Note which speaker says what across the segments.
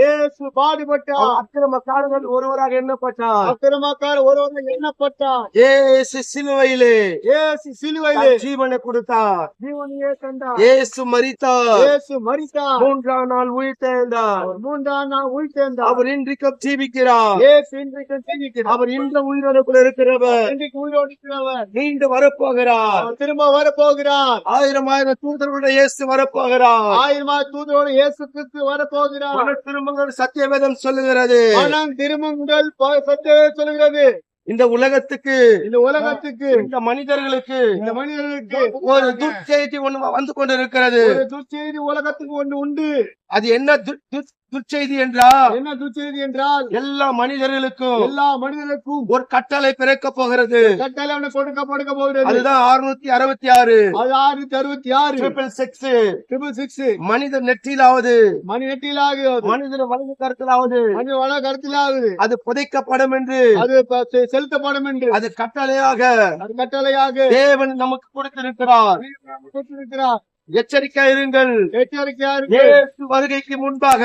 Speaker 1: இயேசு பாடுபட்டார்
Speaker 2: அக்கிரமக்காரர்கள் ஒருவராக எண்ணப்பட்டார்.
Speaker 1: அக்கிரமக்கார ஒருவர் எண்ணப்பட்டார்.
Speaker 2: இயேசு சிலுவையிலே
Speaker 1: இயேசு சிலுவையிலே
Speaker 2: ஜீவனை கொடுத்தார்.
Speaker 1: ஜீவனையே தந்தார்.
Speaker 2: இயேசு மரித்தார்.
Speaker 1: இயேசு மரித்தார்.
Speaker 2: மூன்றாம் நாள் உயிர்த்தெழுந்தார்
Speaker 1: மூன்றாம் நாள் உயிர்த்தெழுந்தார்
Speaker 2: அவர் இன்றைக்கும் ஜீவிக்கிறார்.
Speaker 1: இயேசு இன்றைக்கு ஜீவிக்கிறார்.
Speaker 2: அவர் இந்த உயிரோடு இருக்கிறவர்.
Speaker 1: இன்றைக்கு உயிரோடு இருக்கிறவர்
Speaker 2: மீண்டு வரப்போகிறார்
Speaker 1: திரும்ப வரப்போகிறார்.
Speaker 2: ஆயிரம் ஆயிரம் தூதர்களுடைய இயேசு வரப்போகிறார்.
Speaker 1: ஆயிரமா தூதரோடு இயேசு கிறிஸ்து வரப்போகிறார்.
Speaker 2: மன திரும்பங்கள் சத்தியவேதம் சொல்லுகிறது.
Speaker 1: மனம் திரும்புங்கள் ப- சத்தியமே சொல்கிறது
Speaker 2: இந்த உலகத்துக்கு
Speaker 1: இந்த உலகத்துக்கு
Speaker 2: இந்த மனிதர்களுக்கு
Speaker 1: இந்த மனிதர்களுக்கு
Speaker 2: ஒரு துர்ச்செய்தி ஒண்ணு வந்து கொண்டிருக்கிறது.
Speaker 1: துர்ச்செய்தி உலகத்துக்கு ஒன்று உண்டு.
Speaker 2: அது என்ன து- து- துர்ச்செய்தி என்றால்
Speaker 1: என்ன துர்ச்செய்தி என்றால்?
Speaker 2: எல்லா மனிதர்களுக்கும்
Speaker 1: எல்லா மனிதனுக்கும்
Speaker 2: ஒரு கட்டளை பிறக்க போகிறது.
Speaker 1: கட்டளை கொடுக்க கொடுக்க போகிறது.
Speaker 2: அதுதான் அறுநூத்தி அறுபத்தி ஆறு.
Speaker 1: அது ஆயிரத்தி அறுபத்தி ஆறு.
Speaker 2: ட்ரிபிள் சிக்ஸ்
Speaker 1: ட்ரிபிள் சிக்ஸ்
Speaker 2: மனித நெற்றிலாவது.
Speaker 1: மணி நெட்டிலாகிறது
Speaker 2: மனிதன் வலது கருத்திலாவது.
Speaker 1: மணி வள கருத்திலாகுது
Speaker 2: அது புதைக்கப்படும் என்று.
Speaker 1: அது செலுத்தப்படும் என்று.
Speaker 2: அது கட்டளையாக.
Speaker 1: அது கட்டளையாக.
Speaker 2: தேவன் நமக்கு கொடுத்திருக்கிறார்.
Speaker 1: கொடுத்திருக்கிறார்.
Speaker 2: எச்சரிக்கை இருங்கள். வருகைக்கு முன்பாக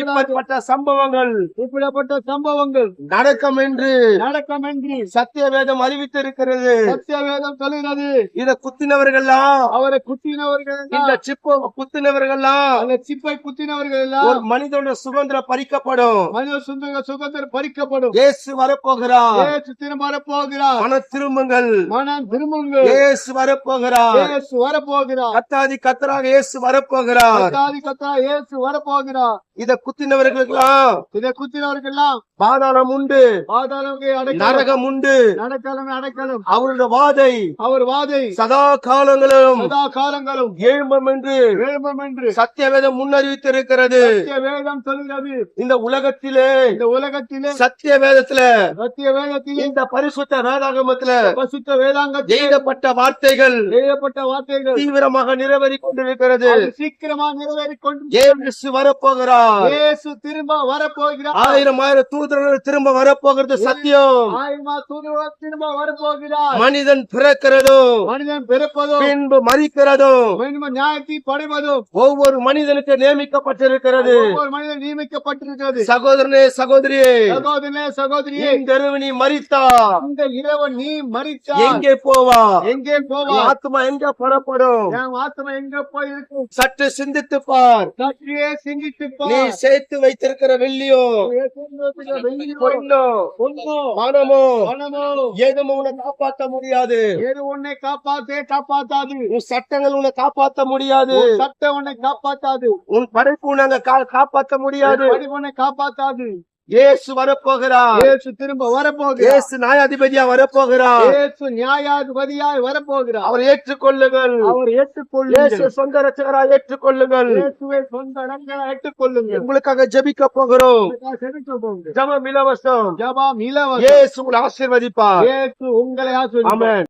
Speaker 2: இப்படிப்பட்ட சம்பவங்கள்
Speaker 1: இப்படிப்பட்ட சம்பவங்கள்
Speaker 2: நடக்கும் என்று
Speaker 1: நடக்கும் என்று
Speaker 2: சத்திய வேதம் அறிவித்திருக்கிறது.
Speaker 1: சத்திய வேதம் சொல்கிறது
Speaker 2: இத குத்தினவர்கள்லாம்
Speaker 1: அவரை குத்தினவர்கள்
Speaker 2: இந்த சிப்ப குத்தினவர்கள்லாம்
Speaker 1: அந்த சிப்பை குத்தினவர்கள் எல்லாம்
Speaker 2: ஒரு மனிதனோட சுதந்திரம் பறிக்கப்படும்.
Speaker 1: மனித சுந்தர சுகந்தர் பறிக்கப்படும்.
Speaker 2: இயேசு வரப்போகிறார்.
Speaker 1: இயேசு திரும்ப வரப்போகிறார்.
Speaker 2: மன திரும்புங்கள்.
Speaker 1: மனம் திரும்புங்கள்.
Speaker 2: இயேசு வரப்போகிறார்.
Speaker 1: இயேசு வரப்போகிறார்.
Speaker 2: கத்தாதி கத்தராக இயேசு வரப்போகிறார்.
Speaker 1: கத்தாதி கத்தா இயேசு வரப்போகிறார்.
Speaker 2: இத குத்தினவர்களுக்கெல்லாம்
Speaker 1: இதை
Speaker 2: பாதாளம் உண்டு.
Speaker 1: பாதாளமே
Speaker 2: நரகம் உண்டு.
Speaker 1: நடக்கலமே அடைக்கலம்.
Speaker 2: அவருடைய வாதை
Speaker 1: அவர் வாதை
Speaker 2: சதா காலங்களும்
Speaker 1: சதா காலங்களும்
Speaker 2: எழும்பும் என்று
Speaker 1: வேள்பம் என்று
Speaker 2: சத்தியவேதம் முன்னறிவித்திருக்கிறது.
Speaker 1: வேதம் சொல்கிறது.
Speaker 2: இந்த உலகத்திலே
Speaker 1: இந்த உலகத்திலே
Speaker 2: சத்திய வேதத்துல
Speaker 1: சத்திய வேதத்திலே
Speaker 2: இந்த பரிசுத்த வேதாகமத்துல
Speaker 1: பசுத்த வேதாங்கத்தில்
Speaker 2: எழுதப்பட்ட வார்த்தைகள்
Speaker 1: எழுதப்பட்ட வார்த்தைகள்
Speaker 2: தீவிரமாக நிறைவேறி கொண்டிருக்கிறது.
Speaker 1: சீக்கிரமா நிறைவேறிக் கொண்டு
Speaker 2: வரப்போகிறார்.
Speaker 1: இயேசு திரும்ப வரப்போகிறார்.
Speaker 2: ஆயிரம் ஆயிரம் தூதர்கள் திரும்ப வரப்போகிறது சத்தியம்.
Speaker 1: ஆயிரமா தூதரோடு திரும்ப வரப்போகிறார்.
Speaker 2: மனிதன் பிறக்கிறதும்
Speaker 1: மனிதன் பிறப்பதும்
Speaker 2: பின்பு மறிக்கிறதும்
Speaker 1: மீண்டும் நியாயத்தை படைவதும்
Speaker 2: ஒவ்வொரு மனிதனுக்கு நியமிக்கப்பட்டிருக்கிறது.
Speaker 1: ஒவ்வொரு மனிதன் நியமிக்கப்பட்டிருக்கிறது.
Speaker 2: சகோதரனே சகோதரியே
Speaker 1: சகோதரனே சகோதரியே
Speaker 2: என் கருவினி மறித்தா
Speaker 1: இந்த இரவன் நீ மறித்தால்
Speaker 2: எங்கே போவா
Speaker 1: எங்கே போவா
Speaker 2: ஆத்மா எங்க புறப்படும்?
Speaker 1: என் ஆத்மா எங்க போய் இருக்கும்
Speaker 2: சற்று சிந்தித்து பார்.
Speaker 1: சிந்தித்து
Speaker 2: நீ. சேர்த்து வைத்திருக்கிற வெள்ளியோ? பொன்னோ, பணமோ
Speaker 1: பணமோ,
Speaker 2: எதுவும் உன்னை காப்பாற்ற முடியாது.
Speaker 1: எது உன்னை காப்பாத்தே காப்பாத்தாது.
Speaker 2: உன் சட்டங்கள் உன்னை காப்பாற்ற முடியாது.
Speaker 1: சட்டம் உன்னை காப்பாத்தாது.
Speaker 2: உன் படைப்பு உன்னை அங்க கா- காப்பாற்ற முடியாது.
Speaker 1: உன்னை காப்பாத்தாது.
Speaker 2: இயேசு வரப்போகிறார்.
Speaker 1: இயேசு திரும்ப வரப்போகிறார்.
Speaker 2: இயேசு நியாயாதிபதியா வரப்போகிறார்.
Speaker 1: இயேசு நியாயாதிபதியாய் வரப்போகிறார்.
Speaker 2: அவர் ஏற்றுக்கொள்ளுங்கள்.
Speaker 1: அவர்
Speaker 2: இயேசு
Speaker 1: ஏற்றுக்கொள்ளுங்கள்
Speaker 2: சொந்த ரட்சகராய் ஏற்றுக்கொள்ளுங்கள்.
Speaker 1: இயேசுவை சொந்த இடங்களை ஏற்றுக்கொள்ளுங்கள்.
Speaker 2: உங்களுக்காக ஜெபிக்க போகிறோம்.
Speaker 1: செபிக்க போங்க
Speaker 2: ஜெபம் இலவசம்.
Speaker 1: ஜபாம் இலவசம்.
Speaker 2: இயேசு உங்களை ஆசீர்வதிப்பார்.
Speaker 1: இயேசு உங்களை ஆசீர்வதிப்பார்.
Speaker 2: ஆமென்.